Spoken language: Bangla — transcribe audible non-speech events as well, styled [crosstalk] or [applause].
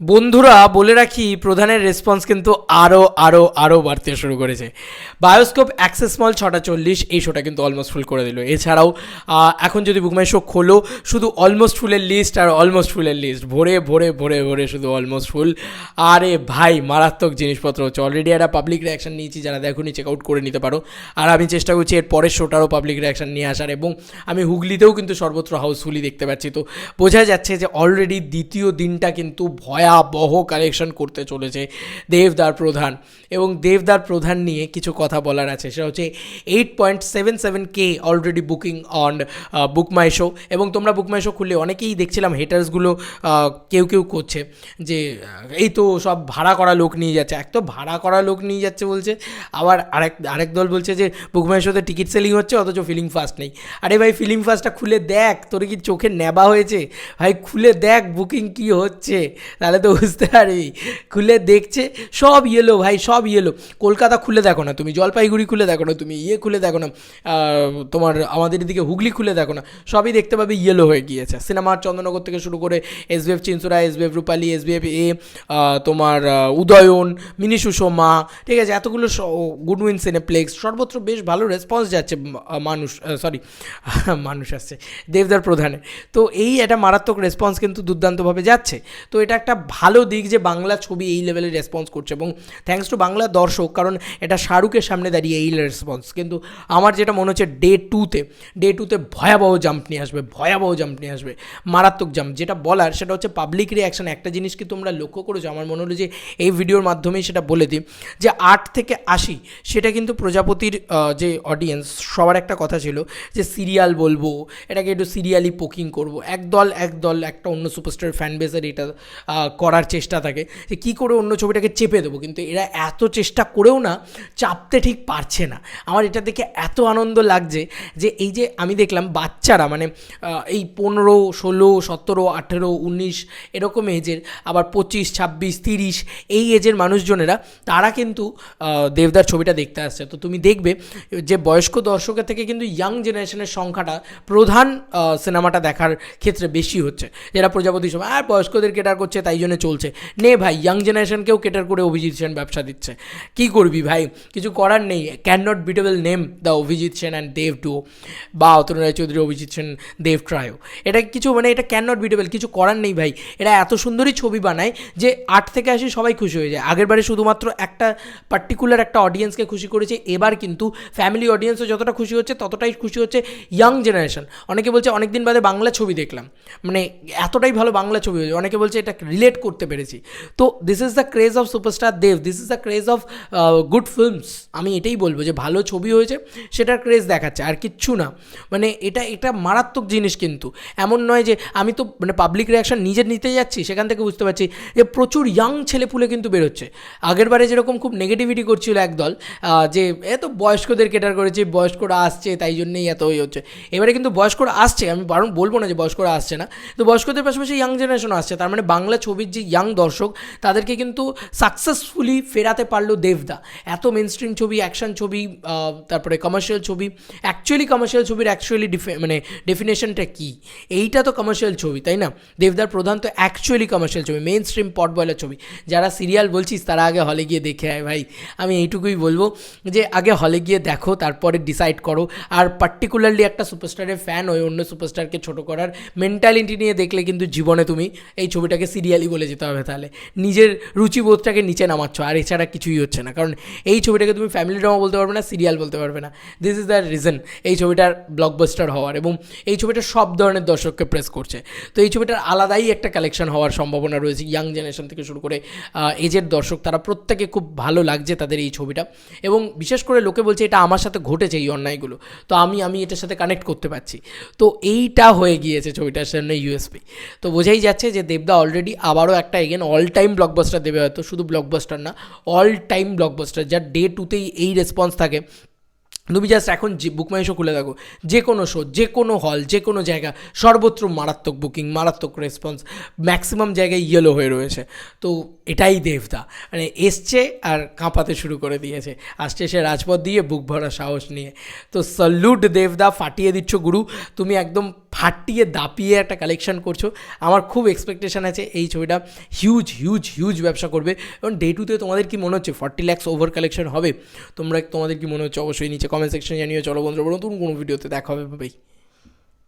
বন্ধুরা, বলে রাখি, প্রধানের রেসপন্স কিন্তু আরও আরও আরও বাড়তে শুরু করেছে। বায়োস্কোপ অ্যাক্সেস মল ছটা চল্লিশ, এই শোটা কিন্তু অলমোস্ট ফুল করে দিল। এছাড়াও এখন যদি বুকমাই শো খোলো, শুধু অলমোস্ট ফুলের লিস্ট আর অলমোস্ট ফুলের লিস্ট ভরে ভরে ভরে ভরে শুধু অলমোস্ট ফুল আরে ভাই, মারাত্মক জিনিসপত্র হচ্ছে। অলরেডি একটা পাবলিক রিয়াকশন নিয়েছি, যারা দেখুনি চেক আউট করে নিতে পারো। আর আমি চেষ্টা করছি, এর পরের শোটারও পাবলিক রিয়াকশন নিয়ে আসার এবং আমি হুগলিতেও কিন্তু সর্বত্র হাউসফুলি দেখতে পাচ্ছি। তো বোঝা যাচ্ছে যে অলরেডি দ্বিতীয় দিনটা কিন্তু ভয়াবহ কালেকশন করতে চলেছে দেবদার প্রধান। এবং দেবদার প্রধান নিয়ে কিছু কথা বলার আছে। সেটা হচ্ছে eight point seven seven K already booking on Book My Show এবং তোমরা বুক মাই শো খুললে অনেকেই দেখছিলাম হেটার্সগুলো কেউ কেউ করছে যে এই তো সব ভাড়া করা লোক নিয়ে যাচ্ছে। এক তো ভাড়া করা লোক নিয়ে যাচ্ছে বলছে, আবার আরেক আরেক দল বলছে যে বুক মাই শোতে টিকিট সেলিং হচ্ছে, অথচ ফিলিং ফাস্ট নেই। আরে ভাই ফিলিং ফাস্টটা খুলে দেখ, তোর কি চোখে নেবা হয়েছে? ভাই, খুলে দেখ বুকিং কি হচ্ছে? তাহলে তো বুঝতে পারবি খুলে দেখছে, সব ইয়েলো ভাই, সব ইয়েলো কলকাতা খুলে দেখো না, তুমি জলপাইগুড়ি খুলে দেখো না, তুমি ইয়ে খুলে দেখো না তোমার আমাদের এদিকে হুগলি খুলে দেখো না, সবই দেখতে পাবে ইয়েলো হয়ে গিয়েছে। সিনেমার চন্দননগর থেকে শুরু করে SBF Chinsurah SBF Rupali SBF এ তোমার উদয়ন, মিনি সুষমা, ঠিক আছে, এতগুলো গুডউইন সিনেপ্লেক্স সর্বত্র বেশ ভালো রেসপন্স যাচ্ছে মানুষ সরি [laughs] মানুষ আসছে, দেবদার প্রধানে তো এই একটা মারাত্মক রেসপন্স কিন্তু দুর্দান্তভাবে যাচ্ছে। তো এটা একটা ভালো দিক যে বাংলা ছবি এই লেভেলে রেসপন্স করছে এবং থ্যাঙ্কস টু বাংলা দর্শক, কারণ এটা শাহরুখের সামনে দাঁড়িয়ে এই রেসপন্স কিন্তু আমার যেটা মনে হচ্ছে ডে টুতে ডে টুতে ভয়াবহ জাম্প নিয়ে আসবে, ভয়াবহ জাম্প নিয়ে আসবে, মারাত্মক জাম্প যেটা বলার সেটা হচ্ছে পাবলিক রিয়াকশন একটা জিনিস কি তোমরা লক্ষ্য করেছ? আমার মনে হলো যে এই ভিডিওর মাধ্যমেই সেটা বলে দিই, যে আট থেকে আশি, সেটা কিন্তু প্রজাপতির যে অডিয়েন্স সবার একটা কথা ছিল যে সিরিয়াল বলব, এটাকে একটু সিরিয়ালি পোকিং করব। একদল একদল, একটা অন্য সুপারস্টার ফ্যান বেসের এটা করার চেষ্টা থাকে, যে কী করে অন্য ছবিটাকে চেপে দেবো? কিন্তু এরা এত চেষ্টা করেও না, চাপতে ঠিক পারছে না। আমার এটা দেখে এত আনন্দ লাগছে যে এই যে আমি দেখলাম বাচ্চারা মানে এই পনেরো, ষোলো, সতেরো, আঠেরো, উনিশ, এরকম এজের আবার পঁচিশ, ছাব্বিশ, তিরিশ, এই এজের মানুষজনেরা, তারা কিন্তু দেবদার ছবিটা দেখতে আসছে। তো তুমি দেখবে যে বয়স্ক দর্শকের থেকে কিন্তু ইয়াং জেনারেশনের সংখ্যাটা প্রধান সিনেমাটা দেখার ক্ষেত্রে বেশি হচ্ছে। যারা প্রজাপতি সময় আর বয়স্কদের কেটার করছে, তাই জন্য চলছে। নে ভাই ইয়াং জেনারেশনকেও কেটার করে অভিজিৎ সেন ব্যবসা দিচ্ছে। কি করবি ভাই? কিছু করার নেই। Can not beatable name the Abhijit Sen and Dev too বা অতনু রায়চৌধুরী অভিজিৎ সেন দেব ট্রায়ো এটা কিছু মানে এটা ক্যান নট বিটেবল কিছু করার নেই ভাই। এরা এত সুন্দরই ছবি বানায় যে আট থেকে আসি সবাই খুশি হয়ে যায়। আগের বারে শুধুমাত্র একটা পার্টিকুলার একটা অডিয়েন্সকে খুশি করেছে, এবার কিন্তু ফ্যামিলি অডিয়েন্সও যতটা খুশি হচ্ছে, ততটাই খুশি হচ্ছে ইয়াং জেনারেশন অনেকে বলছে, অনেকদিন বাদে বাংলা ছবি দেখলাম। মানে এতটাই ভালো বাংলা ছবি হয়েছে। অনেকে বলছে, এটা রিলেট করতে পেরেছি। তো this is the craze of superstar Dev this is the craze of good films আমি এটাই বলব যে ভালো ছবি হয়েছে, সেটার ক্রেজ দেখাচ্ছে, আর কিচ্ছু না। মানে এটা এটা মারাত্মক জিনিস কিন্তু। এমন নয় যে আমি তো মানে পাবলিক রিয়াকশন নিজে নিতে যাচ্ছি, সেখান থেকে বুঝতে পারছি যে প্রচুর ইয়াং ছেলেপুলে কিন্তু বেরোচ্ছে। আগের বারে যেরকম খুব নেগেটিভিটি করছিল একদল যে এ তো বয়স্কদের কেটার করেছি, বয়স্করা আসছে, তাই জন্যেই এত ইয়ে হচ্ছে। এবারে কিন্তু বয়স্করা আসছে, আমি বারণ বলব না যে বয়স্করা আসছে না। তো বয়স্কদের পাশাপাশি ইয়াং জেনারেশন আসছে, তার মানে বাংলা ছবির যে ইয়াং দর্শক, তাদেরকে কিন্তু সাকসেসফুলি ফেরাতে পারল দেবদা। এত মেন স্ট্রিম ছবি অ্যাকশন ছবি তারপরে কমার্শিয়াল ছবি। অ্যাকচুয়ালি কমার্শিয়াল ছবির অ্যাকচুয়ালি মানে ডেফিনেশনটা কী? এইটা তো কমার্শিয়াল ছবি, তাই না? দেবদার প্রধান তো অ্যাকচুয়ালি কমার্শিয়াল ছবি মেন স্ট্রিম পট বয়লার ছবি। যারা সিরিয়াল বলছিস, তারা আগে হলে গিয়ে দেখে আয় ভাই। আমি এইটুকুই বলব যে, আগে হলে গিয়ে দেখো, তারপরে ডিসাইড করো। আর পার্টিকুলারলি একটা সুপারস্টারের ফ্যান হয়ে অন্য সুপারস্টারকে ছোটো করার মেন্টালিটি নিয়ে দেখলে কিন্তু জীবনে তুমি এই ছবিটাকে সিরিয়ালি বলে যেতে হবে তাহলে। নিজের রুচিবোধটাকে নিচে নামাচ্ছ, আর এছাড়া কিছুই হচ্ছে না। কারণ এই ছবিটাকে তুমি ফ্যামিলি ড্রামা বলতে পারবে না সিরিয়াল বলতে পারবে না। দিস ইজ দ্য রিজন এই ছবিটার ব্লকবাস্টার হওয়ার এবং এই ছবিটা সব ধরনের দর্শককে প্রেস করছে। তো এই ছবিটার আলাদাই একটা কালেকশন হওয়ার সম্ভাবনা রয়েছে ইয়াং জেনারেশন থেকে শুরু করে এজের দর্শক। তারা প্রত্যেকে খুব ভালো লাগছে তাদের এই ছবিটা। এবং বিশেষ করে লোকে বলছে, এটা আমার সাথে ঘটেছে এই অন্যায়গুলো। তো আমি আমি এটার সাথে কানেক্ট করতে পারছি। তো এইটা হয়ে গিয়েছে ছবিটার সামনে ইউএসপি তো বোঝাই যাচ্ছে যে দেবদা অলরেডি আবারও একটা এগেন অল টাইম ব্লকবাস্টার দেবে হয়তো, শুধু ব্লকবাস্টার না অল টাইম ব্লকবাস্টার যার ডে টুতেই এই রেসপন্স থাকে। তুমি জাস্ট এখন যে বুকমাই শো খুলে দেখো, যে কোনো শো যে কোনো হল যে কোনো জায়গা, সর্বত্র মারাত্মক বুকিং মারাত্মক রেসপন্স ম্যাক্সিমাম জায়গায় ইয়েলো হয়ে রয়েছে। তো এটাই দেবদা মানে এসছে আর কাঁপাতে শুরু করে দিয়েছে। আসছে সে রাজপথ দিয়ে বুক ভরা সাহস নিয়ে। তো সল্যুট দেবদা, ফাটিয়ে দিচ্ছ গুরু। তুমি একদম ফাটিয়ে দাপিয়ে একটা কালেকশন করছ। আমার খুব এক্সপেকটেশন আছে এই ছবিটা। হিউজ হিউজ হিউজ ব্যবসা করবে। এবং ডে টুতে তোমাদের কি মনে হচ্ছে? ফর্টি ল্যাক্স ওভার কালেকশন হবে? তোমরা, তোমাদের কি মনে হচ্ছে? অবশ্যই নিচে কমেন্ট সেকশনে জানিয়ে চলো বন্ধুরা নতুন কোনো ভিডিওতে দেখা হবে ভাই